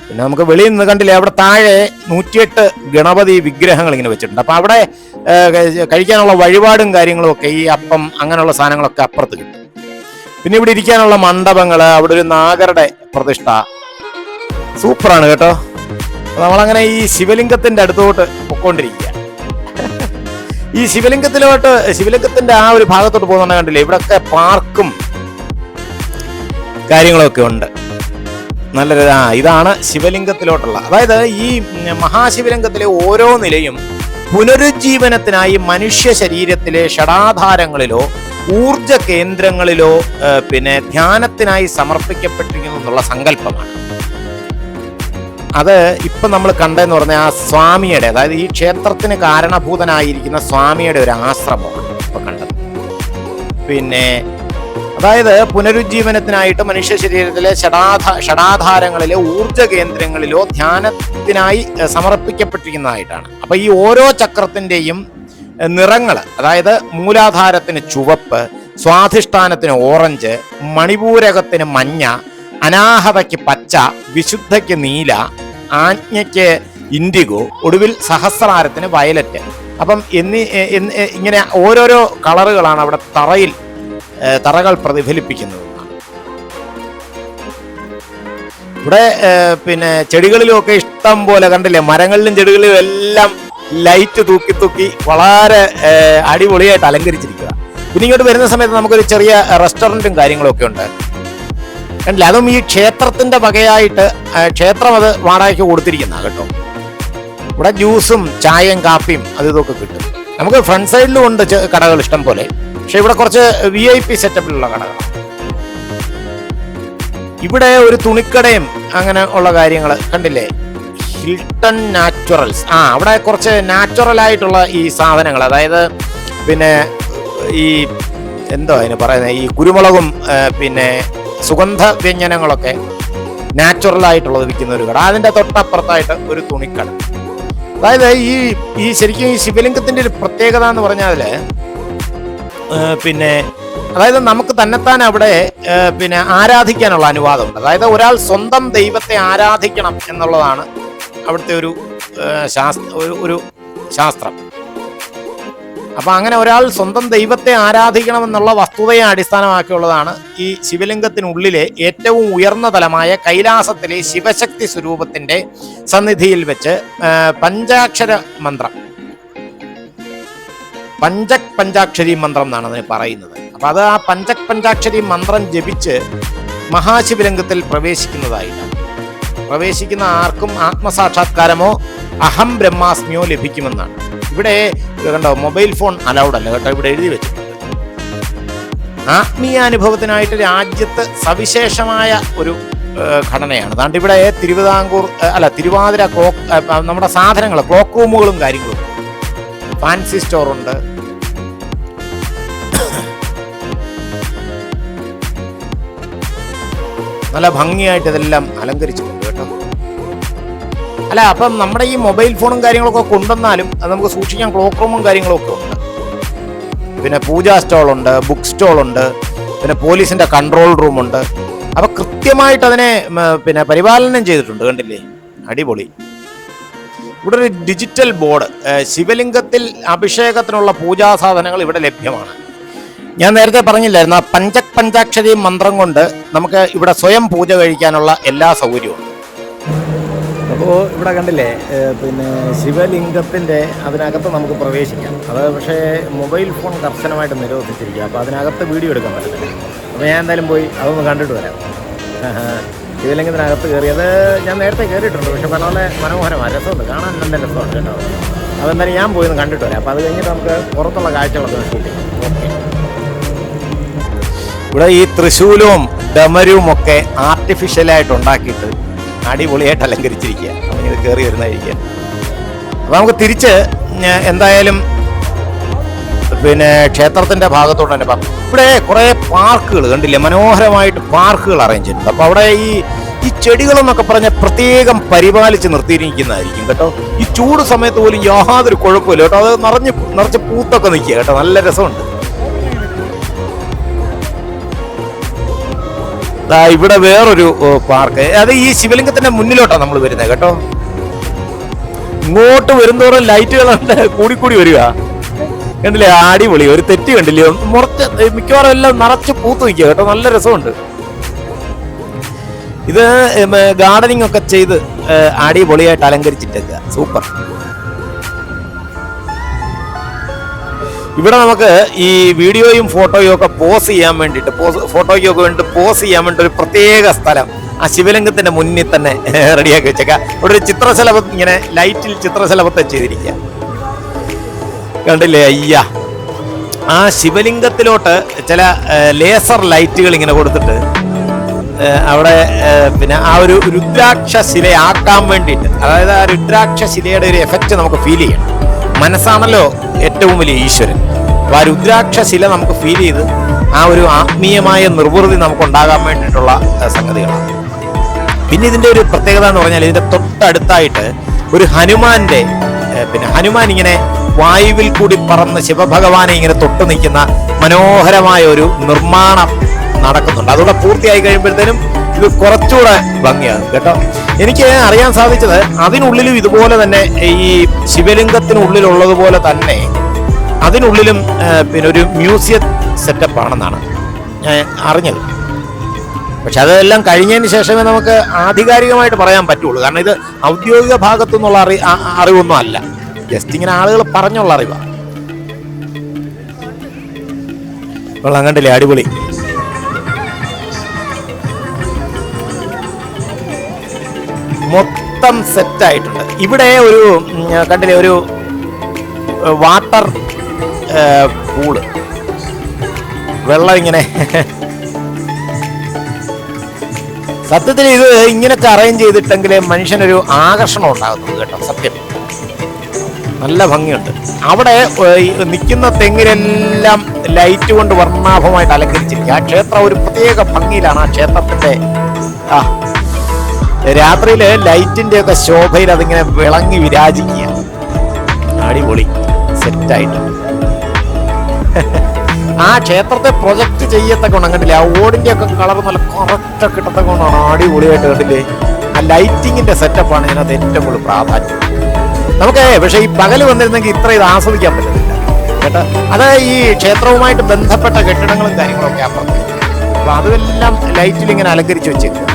പിന്നെ നമുക്ക് വെളിയിൽ നിന്ന് കണ്ടില്ലേ അവിടെ താഴെ നൂറ്റിയെട്ട് ഗണപതി വിഗ്രഹങ്ങൾ ഇങ്ങനെ വെച്ചിട്ടുണ്ട്. അപ്പോൾ അവിടെ കഴിക്കാനുള്ള വഴിപാടും കാര്യങ്ങളും ഒക്കെ ഈ അപ്പം അങ്ങനെയുള്ള സാധനങ്ങളൊക്കെ അപ്പുറത്ത് കിട്ടും. പിന്നെ ഇവിടെ ഇരിക്കാനുള്ള മണ്ഡപങ്ങൾ അവിടെ ഒരു നാഗരുടെ പ്രതിഷ്ഠ. സൂപ്പറാണ് കേട്ടോ. നമ്മളങ്ങനെ ഈ ശിവലിംഗത്തിന്റെ അടുത്തോട്ട് പൊക്കോണ്ടിരിക്കുക. ഈ ശിവലിംഗത്തിലോട്ട് ശിവലിംഗത്തിന്റെ ആ ഒരു ഭാഗത്തോട്ട് പോകുന്നുണ്ട് കണ്ടില്ലേ ഇവിടൊക്കെ പാർക്കും കാര്യങ്ങളൊക്കെ ഉണ്ട്. നല്ല ആ ഇതാണ് ശിവലിംഗത്തിലോട്ടുള്ള അതായത് ഈ മഹാശിവലിംഗത്തിലെ ഓരോ നിലയും പുനരുജ്ജീവനത്തിനായി മനുഷ്യ ശരീരത്തിലെ ഷടാധാരങ്ങളിലോ ഊർജ കേന്ദ്രങ്ങളിലോ പിന്നെ ധ്യാനത്തിനായി സമർപ്പിക്കപ്പെട്ടിരിക്കുന്നു എന്നുള്ള സങ്കല്പമാണ്. അത് ഇപ്പൊ നമ്മൾ കണ്ടെന്ന് പറഞ്ഞ ആ സ്വാമിയുടെ അതായത് ഈ ക്ഷേത്രത്തിന് കാരണഭൂതനായിരിക്കുന്ന സ്വാമിയുടെ ഒരു ആശ്രമമാണ് ഇപ്പൊ കണ്ടത്. പിന്നെ അതായത് പുനരുജ്ജീവനത്തിനായിട്ട് മനുഷ്യ ശരീരത്തിലെ ഷടാധാ ഷടാധാരങ്ങളിലെ ഊർജ കേന്ദ്രങ്ങളിലോ ധ്യാനത്തിനായി സമർപ്പിക്കപ്പെട്ടിരിക്കുന്നതായിട്ടാണ്. അപ്പൊ ഈ ഓരോ ചക്രത്തിന്റെയും നിറങ്ങൾ അതായത് മൂലാധാരത്തിന് ചുവപ്പ് സ്വാധിഷ്ഠാനത്തിന് ഓറഞ്ച് മണിപൂരകത്തിന് മഞ്ഞ അനാഹതയ്ക്ക് പച്ച വിശുദ്ധയ്ക്ക് നീല ആജ്ഞയ്ക്ക് ഇൻഡിഗോ ഒടുവിൽ സഹസ്രാരത്തിന് വയലറ്റ്. അപ്പം എന്നീ ഇങ്ങനെ ഓരോരോ കളറുകളാണ് അവിടെ തറയിൽ തറകൾ പ്രതിഫലിപ്പിക്കുന്നത്. ഇവിടെ പിന്നെ ചെടികളിലും ഒക്കെ ഇഷ്ടം പോലെ കണ്ടില്ലേ മരങ്ങളിലും ചെടികളിലും എല്ലാം ലൈറ്റ് തൂക്കി തൂക്കി വളരെ അടിപൊളിയായിട്ട് അലങ്കരിച്ചിരിക്കുക. പിന്നെ ഇങ്ങോട്ട് വരുന്ന സമയത്ത് നമുക്കൊരു ചെറിയ റെസ്റ്റോറന്റും കാര്യങ്ങളൊക്കെ ഉണ്ട്. കണ്ടില്ല? അതും ഈ ക്ഷേത്രത്തിന്റെ വകയായിട്ട് ക്ഷേത്രം അത് വാടകയ്ക്ക് കൊടുത്തിരിക്കുന്ന കേട്ടോ. ഇവിടെ ജ്യൂസും ചായയും കാപ്പിയും അത് ഇതൊക്കെ കിട്ടും. നമുക്ക് ഫ്രണ്ട് സൈഡിലും ഉണ്ട് കടകൾ ഇഷ്ടം പോലെ. പക്ഷെ ഇവിടെ കുറച്ച് വി ഐ പി സെറ്റപ്പിലുള്ള കടകളാണ് ഇവിടെ ഒരു തുണിക്കടയും അങ്ങനെ ഉള്ള കാര്യങ്ങൾ കണ്ടില്ലേ? Hilton naturals. ആ അവിടെ കുറച്ച് നാച്ചുറൽ ആയിട്ടുള്ള ഈ സാധനങ്ങൾ അതായത് പിന്നെ ഈ എന്തോ അതിന് പറയുന്നത് ഈ കുരുമുളകും പിന്നെ സുഗന്ധ വ്യഞ്ജനങ്ങളൊക്കെ നാച്ചുറൽ ആയിട്ടുള്ളത് വിൽക്കുന്ന ഒരു കട. അതിന്റെ തൊട്ടപ്പുറത്തായിട്ട് ഒരു തുണിക്കട. അതായത് ഈ ഈ ശരിക്കും ഈ ശിവലിംഗത്തിന്റെ ഒരു പ്രത്യേകത എന്ന് പറഞ്ഞാൽ പിന്നെ അതായത് നമുക്ക് തന്നെത്താൻ അവിടെ പിന്നെ ആരാധിക്കാനുള്ള അനുവാദമുണ്ട്. അതായത് ഒരാൾ സ്വന്തം ദൈവത്തെ ആരാധിക്കണം എന്നുള്ളതാണ് അവിടുത്തെ ഒരു ശാസ്ത്ര ഒരു ശാസ്ത്രം. അപ്പൊ അങ്ങനെ ഒരാൾ സ്വന്തം ദൈവത്തെ ആരാധിക്കണം എന്നുള്ള വസ്തുതയെ അടിസ്ഥാനമാക്കിയുള്ളതാണ് ഈ ശിവലിംഗത്തിനുള്ളിലെ ഏറ്റവും ഉയർന്ന തലമായ കൈലാസത്തിലെ ശിവശക്തി സ്വരൂപത്തിന്റെ സന്നിധിയിൽ വെച്ച് പഞ്ചാക്ഷര മന്ത്രം. പഞ്ചക് പഞ്ചാക്ഷരി മന്ത്രം എന്നാണ് അതിന് പറയുന്നത്. അപ്പൊ അത് ആ പഞ്ചക് പഞ്ചാക്ഷരി മന്ത്രം ജപിച്ച് മഹാശിവലിംഗത്തിൽ പ്രവേശിക്കുന്നതായിട്ടാണ്. പ്രവേശിക്കുന്ന ആർക്കും ആത്മസാക്ഷാത്കാരമോ അഹം ബ്രഹ്മാസ്മിയോ ലഭിക്കുമെന്നാണ്. ഇവിടെ കണ്ടോ മൊബൈൽ ഫോൺ അലൗഡ് അല്ല കേട്ടോ ഇവിടെ എഴുതി വെച്ചിട്ടുണ്ട്. ആത്മീയാനുഭവത്തിനായിട്ട് രാജ്യത്ത് സവിശേഷമായ ഒരു ഘടനയാണ്. അതാണ്ട് ഇവിടെ തിരുവിതാംകൂർ അല്ല തിരുവാതിര ക്ലോക്ക് നമ്മുടെ സാധനങ്ങൾ ക്ലോക്ക് റൂമുകളും കാര്യങ്ങളും ഫാൻസി സ്റ്റോറുണ്ട്. നല്ല ഭംഗിയായിട്ട് ഇതെല്ലാം അലങ്കരിച്ചിട്ടുണ്ട്. കേട്ടോ അല്ല അപ്പം നമ്മുടെ ഈ മൊബൈൽ ഫോണും കാര്യങ്ങളൊക്കെ കൊണ്ടുവന്നാലും അത് നമുക്ക് സൂക്ഷിക്കാൻ ക്ലോക്ക് റൂമും കാര്യങ്ങളൊക്കെ ഉണ്ട്. പിന്നെ പൂജാ സ്റ്റോളുണ്ട് ബുക്ക് സ്റ്റോളുണ്ട് പിന്നെ പോലീസിന്റെ കൺട്രോൾ റൂമുണ്ട്. അപ്പൊ കൃത്യമായിട്ട് അതിനെ പിന്നെ പരിപാലനം ചെയ്തിട്ടുണ്ട് കണ്ടില്ലേ? അടിപൊളി. ഇവിടെ ഒരു ഡിജിറ്റൽ ബോർഡ് ശിവലിംഗത്തിൽ അഭിഷേകത്തിനുള്ള പൂജാ സാധനങ്ങൾ ഇവിടെ ലഭ്യമാണ്. ഞാൻ നേരത്തെ പറഞ്ഞില്ലായിരുന്നു ആ പഞ്ചക് പഞ്ചാക്ഷരി മന്ത്രം കൊണ്ട് നമുക്ക് ഇവിടെ സ്വയം പൂജ കഴിക്കാനുള്ള എല്ലാ സൗകര്യവും അപ്പോൾ ഇവിടെ കണ്ടില്ലേ പിന്നെ ശിവലിംഗത്തിന്റെ അതിനകത്ത് നമുക്ക് പ്രവേശിക്കാം. അത് പക്ഷേ മൊബൈൽ ഫോൺ കർശനമായിട്ട് നിരോധിച്ചിരിക്കുക. അപ്പോൾ അതിനകത്ത് വീഡിയോ എടുക്കാൻ പറ്റത്തില്ല. അപ്പോൾ ഞാൻ എന്തായാലും പോയി അതൊന്ന് കണ്ടിട്ട് വരാം. ശിവലിംഗത്തിനകത്ത് കയറി. അത് ഞാൻ നേരത്തെ കയറിയിട്ടുണ്ട്. പക്ഷെ പോലെ മനോഹരമാണ്. രസമുണ്ട്. കാണാൻ നല്ല രസമുണ്ട് കേട്ടോ. അതെന്തായാലും ഞാൻ പോയി ഒന്ന് കണ്ടിട്ട് വരാം. അപ്പോൾ അത് കഴിഞ്ഞിട്ട് നമുക്ക് പുറത്തുള്ള കാഴ്ചകളൊക്കെ നോക്കിയിട്ട് ഓക്കെ. ഇവിടെ ഈ തൃശൂലവും ഡമരുമൊക്കെ ആർട്ടിഫിഷ്യലായിട്ട് ഉണ്ടാക്കിയിട്ട് അടിപൊളിയായിട്ട് അലങ്കരിച്ചിരിക്കുക. അപ്പം ഇത് കയറി വരുന്നതായിരിക്കുക അപ്പം നമുക്ക് തിരിച്ച് എന്തായാലും പിന്നെ ക്ഷേത്രത്തിന്റെ ഭാഗത്തോട്ട് തന്നെ പറഞ്ഞു. ഇവിടെ കുറേ പാർക്കുകൾ കണ്ടില്ലേ? മനോഹരമായിട്ട് പാർക്കുകൾ അറേഞ്ച് ചെയ്തിട്ടുണ്ട് അപ്പോൾ അവിടെ ഈ ഈ ചെടികളെന്നൊക്കെ പറഞ്ഞ പ്രത്യേകം പരിപാലിച്ച് നിർത്തിയിരിക്കുന്നതായിരിക്കും കേട്ടോ. ഈ ചൂട് സമയത്ത് പോലും യാതൊരു കുഴപ്പമില്ല കേട്ടോ. അത് നിറഞ്ഞ് നിറച്ച് പൂത്തൊക്കെ നിൽക്കുക കേട്ടോ. നല്ല രസമുണ്ട്. ഇവിടെ വേറൊരു പാർക്ക്. അത് ഈ ശിവലിംഗത്തിന്റെ മുന്നിലോട്ടാണ് നമ്മൾ വരുന്നത് കേട്ടോ? ഇങ്ങോട്ട് വരുന്നോറും ലൈറ്റുകളുണ്ട് കൂടി കൂടി വരിക. കണ്ടില്ലേ അടിപൊളി. ഒരു തെറ്റ് കണ്ടില്ലേ? മുറച്ച് മിക്കവാറും എല്ലാം നിറച്ച് പൂത്ത് നിൽക്കുക കേട്ടോ? നല്ല രസമുണ്ട്. ഇത് ഗാർഡനിങ് ഒക്കെ ചെയ്ത് അടിപൊളിയായിട്ട് അലങ്കരിച്ചിട്ടേക്കുക സൂപ്പർ. ഇവിടെ നമുക്ക് ഈ വീഡിയോയും ഫോട്ടോയും ഒക്കെ പോസ് ചെയ്യാൻ വേണ്ടിയിട്ട് പോസ് ഫോട്ടോയ്ക്കും ഒക്കെ വേണ്ടി പോസ് ചെയ്യാൻ വേണ്ടി ഒരു പ്രത്യേക സ്ഥലം. ആ ശിവലിംഗത്തിന്റെ മുന്നിൽ തന്നെ റെഡിയാക്കി വെച്ചേക്കാം. ഇവിടെ ഒരു ചിത്രശലഭം ഇങ്ങനെ ലൈറ്റിൽ ചിത്രശലഭത്തെ ചെയ്തിരിക്കുക കണ്ടില്ലേ? അയ്യ. ആ ശിവലിംഗത്തിലോട്ട് ചില ലേസർ ലൈറ്റുകൾ ഇങ്ങനെ കൊടുത്തിട്ട് അവിടെ പിന്നെ ആ ഒരു രുദ്രാക്ഷ ശിലയാക്കാൻ വേണ്ടിയിട്ട് അതായത് ആ രുദ്രാക്ഷ ശിലയുടെ ഒരു എഫക്റ്റ് നമുക്ക് ഫീൽ ചെയ്യണം. മനസ്സാണല്ലോ ഏറ്റവും വലിയ ഈശ്വരൻ. അപ്പൊ ആ രുദ്രാക്ഷ ശില നമുക്ക് ഫീൽ ചെയ്ത് ആ ഒരു ആത്മീയമായ നിർവൃതി നമുക്ക് ഉണ്ടാകാൻ വേണ്ടിയിട്ടുള്ള സംഗതികളാണ്. പിന്നെ ഇതിന്റെ ഒരു പ്രത്യേകത എന്ന് പറഞ്ഞാൽ ഇതിന്റെ തൊട്ടടുത്തായിട്ട് ഒരു ഹനുമാന്റെ പിന്നെ ഹനുമാൻ ഇങ്ങനെ വായുവിൽ കൂടി പറന്ന് ശിവഭഗവാനെ ഇങ്ങനെ തൊട്ട് നിൽക്കുന്ന മനോഹരമായ ഒരു നിർമ്മാണം നടക്കുന്നുണ്ട്. അതുകൂടെ പൂർത്തിയായി കഴിയുമ്പോഴത്തേനും ഇത് കുറച്ചുകൂടെ ഭംഗിയാണ് കേട്ടോ? എനിക്ക് അറിയാൻ സാധിച്ചത് അതിനുള്ളിലും ഇതുപോലെ തന്നെ ഈ ശിവലിംഗത്തിനുള്ളിലുള്ളതുപോലെ തന്നെ അതിനുള്ളിലും പിന്നെ ഒരു മ്യൂസിയം സെറ്റപ്പ് ആണെന്നാണ് ഞാൻ അറിഞ്ഞത്. പക്ഷെ അതെല്ലാം കഴിഞ്ഞതിന് ശേഷമേ നമുക്ക് ആധികാരികമായിട്ട് പറയാൻ പറ്റുള്ളൂ. കാരണം ഇത് ഔദ്യോഗിക ഭാഗത്തു നിന്നുള്ള അറി അറിവൊന്നും അല്ല. ജസ്റ്റ് ഇങ്ങനെ ആളുകൾ പറഞ്ഞുള്ള അറിവാണ് വെള്ളം കണ്ടില്ലേ? അടിപൊളി. മൊത്തം സെറ്റായിട്ടുണ്ട്. ഇവിടെ ഒരു കണ്ടില്ലേ ഒരു വാട്ടർ പൂൾ. വെള്ളം ഇങ്ങനെ. സത്യത്തിൽ ഇത് ഇങ്ങനൊക്കെ അറേഞ്ച് ചെയ്തിട്ടെങ്കിൽ മനുഷ്യനൊരു ആകർഷണം ഉണ്ടാകുന്നത് കേട്ടോ സത്യം. നല്ല ഭംഗിയുണ്ട്. അവിടെ നിൽക്കുന്ന തെങ്ങിലെല്ലാം ലൈറ്റ് കൊണ്ട് വർണാഭമായിട്ട് അലങ്കരിച്ചിരിക്കുക. ആ ക്ഷേത്രം ഒരു പ്രത്യേക ഭംഗിയിലാണ് ആ ക്ഷേത്രത്തിന്റെ ആ രാത്രിയിൽ ലൈറ്റിന്റെ ഒക്കെ ശോഭയിൽ അതിങ്ങനെ വിളങ്ങി വിരാജിക്കുക. അടിപൊളി. സെറ്റായിട്ട്. ആ ക്ഷേത്രത്തെ പ്രൊജക്ട് ചെയ്യത്തക്ക കണ്ടില്ലേ? ആ ഓടിന്റെ ഒക്കെ കളർ നല്ല കറക്റ്റ് ഒക്കെ ഇട്ടത്തൊക്കെ കൊണ്ടാണ് അടിപൊളിയായിട്ട് കണ്ടില്ലേ? ആ ലൈറ്റിങ്ങിന്റെ സെറ്റപ്പാണ് ഇതിനകത്ത് ഏറ്റവും കൂടുതൽ പ്രാധാന്യം. നമുക്ക് പക്ഷെ ഈ പകൽ വന്നിരുന്നെങ്കിൽ ഇത്ര ഇത് ആസ്വദിക്കാൻ പറ്റത്തില്ല. കേട്ടോ? അത് ഈ ക്ഷേത്രവുമായിട്ട് ബന്ധപ്പെട്ട കെട്ടിടങ്ങളും കാര്യങ്ങളും ഒക്കെ അപ്പുറത്ത്. അപ്പൊ അതെല്ലാം ലൈറ്റിൽ ഇങ്ങനെ അലങ്കരിച്ച് വെച്ചേക്കുക.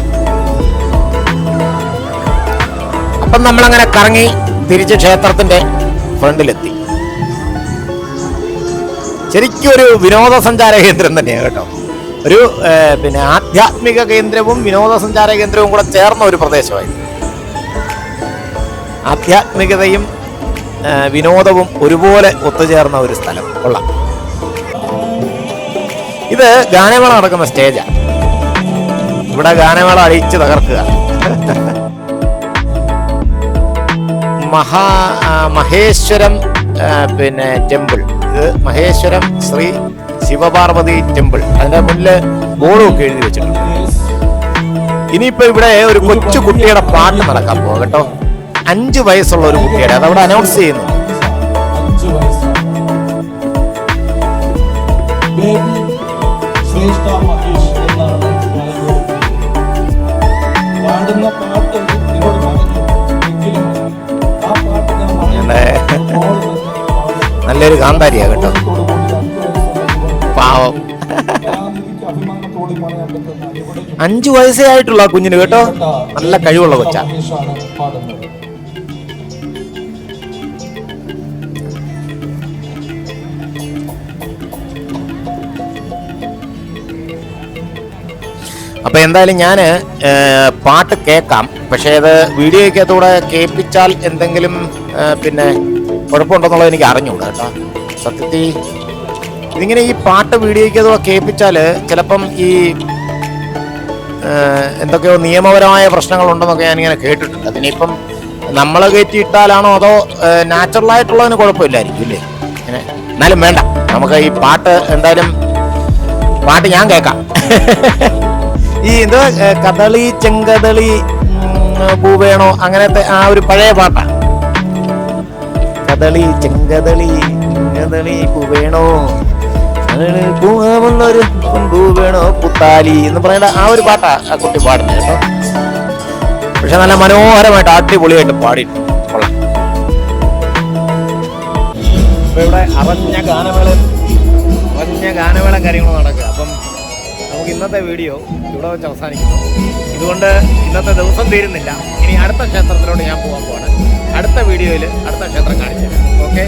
അപ്പം നമ്മളങ്ങനെ കറങ്ങി തിരിച്ച് ക്ഷേത്രത്തിന്റെ ഫ്രണ്ടിലെത്തി. ശരിക്കും ഒരു വിനോദസഞ്ചാര കേന്ദ്രം തന്നെയാണ് കേട്ടോ. ഒരു പിന്നെ ആധ്യാത്മിക കേന്ദ്രവും വിനോദസഞ്ചാര കേന്ദ്രവും കൂടെ ചേർന്ന ഒരു പ്രദേശമായി. ആധ്യാത്മികതയും വിനോദവും ഒരുപോലെ ഒത്തുചേർന്ന ഒരു സ്ഥലം. കൊള്ളാം. ഇത് ഗാനമേള നടക്കുന്ന സ്റ്റേജാണ് ഇവിടെ ഗാനമേള അഴിച്ച് തകർക്കുക. മഹാ മഹേശ്വരം പിന്നെ ടെമ്പിൾ. ഇത് മഹേശ്വരം ശ്രീ ശിവപാർവതി ടെമ്പിൾ. അതിന്റെ മുന്നിൽ ബോർഡൊക്കെ എഴുതി വെച്ചിട്ടുണ്ട്. ഇനിയിപ്പോ ഇവിടെ ഒരു കൊച്ചു കുട്ടിയുടെ പാട്ട് നടക്കാൻ പോവാ കേട്ടോ. അഞ്ചു വയസ്സുള്ള ഒരു കുട്ടിയുടെ അതവിടെ അനൗൺസ് ചെയ്യുന്നു. ശ്രേഷ്ഠ നല്ലൊരു കാന്താരിയാ കേട്ടോ. പാവം. അഞ്ചു വയസ്സേ ആയിട്ടുള്ള കുഞ്ഞിന് കേട്ടോ. നല്ല കഴിവുള്ള കൊച്ചാ. മഹേഷാണ് പാടുന്നത് അപ്പൊ എന്തായാലും ഞാൻ പാട്ട് കേൾക്കാം. പക്ഷേ അത് വീഡിയോയ്ക്കകത്തൂടെ കേൾപ്പിച്ചാൽ എന്തെങ്കിലും പിന്നെ കുഴപ്പമുണ്ടെന്നുള്ളത് എനിക്ക് അറിഞ്ഞുകൂടാ കേട്ടോ. സത്യത്തിൽ ഇതിങ്ങനെ ഈ പാട്ട് വീഡിയോയ്ക്ക് വീഡിയോയ്ക്കകത്തൂടെ കേൾപ്പിച്ചാൽ ചിലപ്പം ഈ എന്തൊക്കെയോ നിയമപരമായ പ്രശ്നങ്ങളുണ്ടെന്നൊക്കെ ഞാനിങ്ങനെ കേട്ടിട്ടുണ്ട്. അതിനിപ്പം നമ്മൾ കയറ്റിയിട്ടാലാണോ അതോ നാച്ചുറൽ ആയിട്ടുള്ളതിന് കുഴപ്പമില്ലായിരിക്കും ഇല്ലേ? ഇങ്ങനെ എന്നാലും വേണ്ട. നമുക്ക് ഈ പാട്ട് എന്തായാലും പാട്ട് ഞാൻ കേൾക്കാം. ഈ എന്തോ കഥളി ചെങ്കഥളി പൂവേണോ അങ്ങനത്തെ ആ ഒരു പഴയ പാട്ടാ കദളി ചെങ്കഥളി ചെങ്കദളി പൂവേണോ ഒരു പൂവേണോ പുത്താലി എന്ന് പറയുന്ന ആ ഒരു പാട്ടാ ആ കുട്ടി പാടുന്നത് കേട്ടോ. പക്ഷെ നല്ല മനോഹരമായിട്ട് അടിപൊളിയായിട്ട് കൊള്ളാം. ഇപ്പൊ ഇവിടെ അറിഞ്ഞ ഗാനമേള അറിഞ്ഞ ഗാനമേള കാര്യങ്ങളും നടക്കുക. അപ്പം നമുക്ക് ഇന്നത്തെ വീഡിയോ ഇവിടെ വെച്ച് അവസാനിക്കുന്നു. ഇതുകൊണ്ട് ഇന്നത്തെ ദിവസം തീരുന്നില്ല. ഇനി അടുത്ത ക്ഷേത്രത്തിലോട്ട് ഞാൻ പോകാൻ പോവാണ്. അടുത്ത വീഡിയോയിൽ അടുത്ത ക്ഷേത്രം കാണിച്ചു തരാം ഓക്കെ.